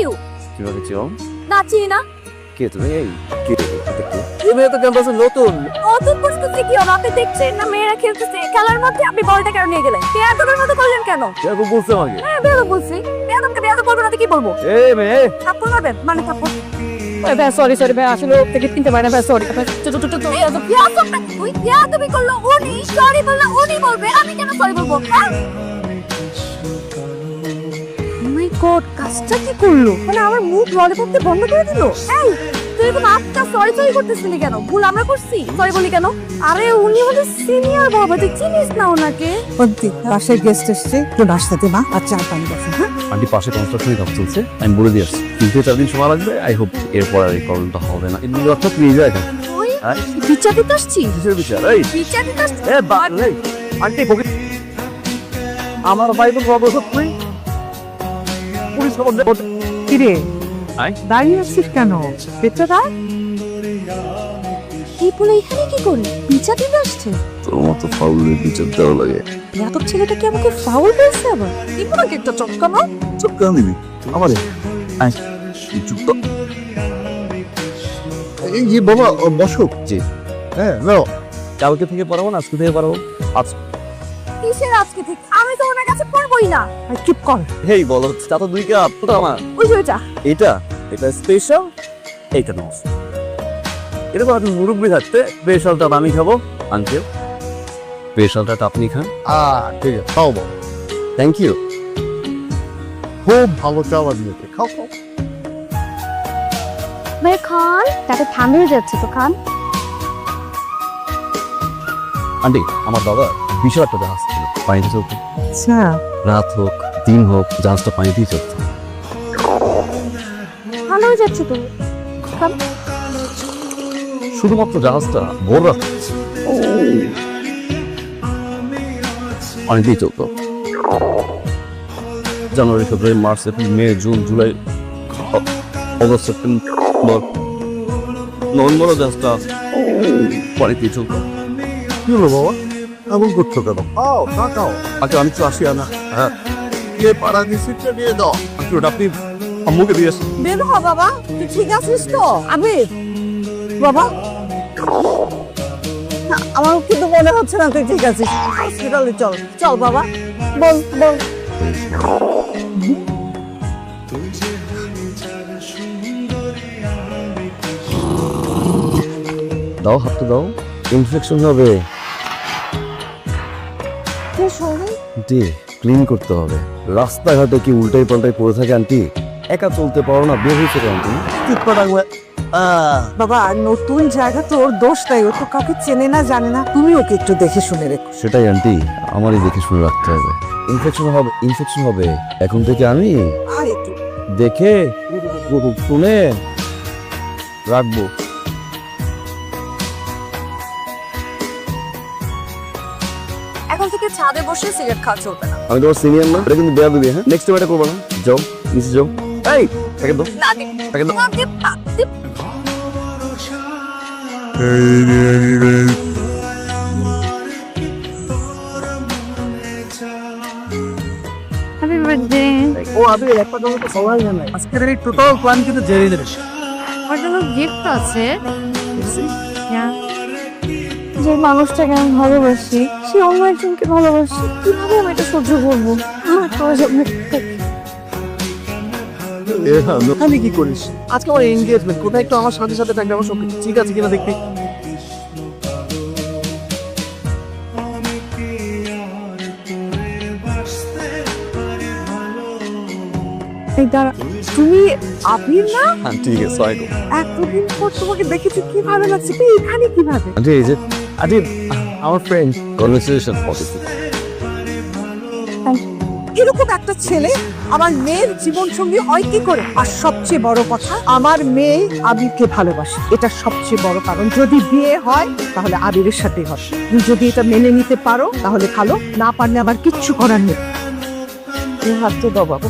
You কীভাবে চিও না চিনি না। কে তুমি? এই কে এই মেয়ে তো ক্যাম্পাসে নতুন। নতুন বুঝতেছি কি হলো আপনি দেখছেন না মেয়েরা খেলতেছে। খেলার মধ্যে আপনি বলটা কেন নিয়ে গেলেন? বেয়াদবের মতো করলেন কেন? কেউ বলছে আমাকে? হ্যাঁ বেয়াদব বলছি। বেয়াদবকে বেয়াদব বলব না তো কি বলব? এই মেয়ে থাপ্পড় মারবেন? মানে থাপ্পড়? ভাই সরি সরি ভাই আসলে থেকে কিনতে পারি না ভাই সরি বেয়াদব বেয়াদবটা তুই বেয়াদবি করল উনি সরি বলল উনি বলবে। আমি কেন সরি বলব? হ্যাঁ? গড কাজটা কি করল? মানে আমার মুখ ললিপপ দিয়ে বন্ধ করে দিল? এই তুই এরকম আটটা সরি সরি করতেছিলি কেন? ভুল আমরা করছি? সরি বলি কেন? আরে উনি আমাদের সিনিয়র বাবা তুই চিনিস না ওনাকে? অন্তি বাসায় গেস্ট এসছে। একটু নাস্তা দে মা। আর চা পানি বসে হ্যাঁ? আন্টি পাশে কনস্ট্রাকশনের কাজ চলছে। আমি বলে দিয়ে আসছি। তিন থেকে চার দিন সময় লাগবে। আই হোপ এরপর আর এই প্রবলেমটা হবে না। এমনি অর্থাৎ নিয়ে যায় ওই হ্যাঁ? বিচার দিতে আসছি? বিচার? এই। বিচার দিতে আসছি? বা আন্টি বকে আমার ভাই তো খবর দে কিরে? দাঁড়িয়ে আছিস কেন? ভেতরা এই বলে এখানে কি করি বিচার দিতে আসছে? তোর মতো ফাউলের বিচার দেওয়া লাগে। ছেলেটা কি আমাকে ফাউল বলছে আবার? একটা চটকা না দিবি আমারে। আয়। চুপ তো এই যে বাবা বসো। জি। হ্যাঁ নাও কালকে থেকে পড়াবো না? আজকে থেকে পড়াবো? আজ কিসের আজকে ঠিক? আমি তো ওনার কাছে পড়বই না। চুপ কর। হেই বলো চা তো দুই কাপ তো আমার। ওই যে ওইটা। এটা? এটা স্পেশাল এইটা নস এরকম আপনি মুরব্বী থাকতে। স্পেশালটা আমি খাব আঙ্কেল স্পেশালটা আপনি খান। আ ঠিক আছে খাও বাবা থ্যাংক ইউ খুব ভালো চা বানিয়েছে খাও খাও। ভাই খান। তাকে ঠান্ডা হয়ে যাচ্ছে তো খান। আন্টি আমার দাদা বিশাল একটা জাহাজ ছিল পানিতে চলতো আচ্ছা। রাত হোক দিন হোক জাহাজটা পানিতেই চলতো হয়ে যাচ্ছে তো। শুধুমাত্র জাহাজটা ভোর রাত পানিতেই চলতো January February March April May June July August September নভেম্বরও জাহাজটা পানিতেই চলতো কি হলো বাবা? এমন করছ কেন? খাও চা খাও আচ্ছা আমি তো আসি না হ্যাঁ। কে পাড়া নিশ্চিতটা দিয়ে দাও। আচ্ছা ওটা আপনি আম্মুকে দিয়ে আসুন। বের হ বাবা। তুই ঠিক আছিস তো? আবির। বাবা। আমার কিন্তু মনে হচ্ছে না তুই ঠিক আছিস। হসপিটালে চল। চল বাবা। বল বল। দাও হাতটা দাও। ইনফেকশন হবে। আন্টি ক্লিন করতে হবে। রাস্তাঘাটে কি উল্টাই পাল্টাই পড়ে থাকে আন্টি? একা চলতে পারো না বের হয়েছে তুমি? ঠিক করে রাখবে বাবা নতুন জায়গা তোর দোষ তাই ও তো কাউকে চেনে না জানে না। তুমি ওকে একটু দেখে শুনে রেখো। সেটাই আন্টি আমারই দেখে শুনে রাখতে হবে। ইনফেকশন হবে ইনফেকশন হবে। এখন থেকে আমি আর একটু। দেখে শুনে রাখব। থেকে ছাদে বসে সিগারেট খাওয়া চলবে না। আমি তোমার সিনিয়র না এটা কিন্তু দেয়া দিবি হ্যাঁ? নেক্সট টাইম এটা করব না। যাও নিচে যাও। এই প্যাকেট দাও। না দিন প্যাকেট দাও। না দিন না দিন হ্যাপি বার্থডে ও একটা কথা তো সবাই জানে। আজকের এই টোটাল প্ল্যান কিন্তু আমার জন্য গিফট আছে? যে মানুষটাকে আমি ভালোবাসি সে অন্য একজনকে ভালোবাসি কীভাবে আমি এটা সহ্য করব? আমার আমি কি করিস? আজকে আমার এনগেজমেন্ট কোথায় একটু আমার সাথে সাথে থাকবে আমার সব ঠিক আছে কিনা দেখবি। তুমি আবির না? ঠিক আছে সরি এতদিন পর তোমাকে দেখেছি কি ভালো লাগছে এখানে কীভাবে? আন্টি এই যে আন্টি আমার ফ্রেন্ড কনভারসেশন পজিটিভ এরকম একটা ছেলে আমার মেয়ের জীবন সঙ্গী হয় কি করে? আর সবচেয়ে বড় কথা আমার মেয়ে আবিরকে ভালোবাসে। এটা সবচেয়ে বড় কারণ। যদি বিয়ে হয় তাহলে আবিরের সাথে হবে তুমি যদি এটা মেনে নিতে পারো তাহলে ভালো। না পারলে আবার কিচ্ছু করার নেই। তুমি হাত তো দাও বাবু।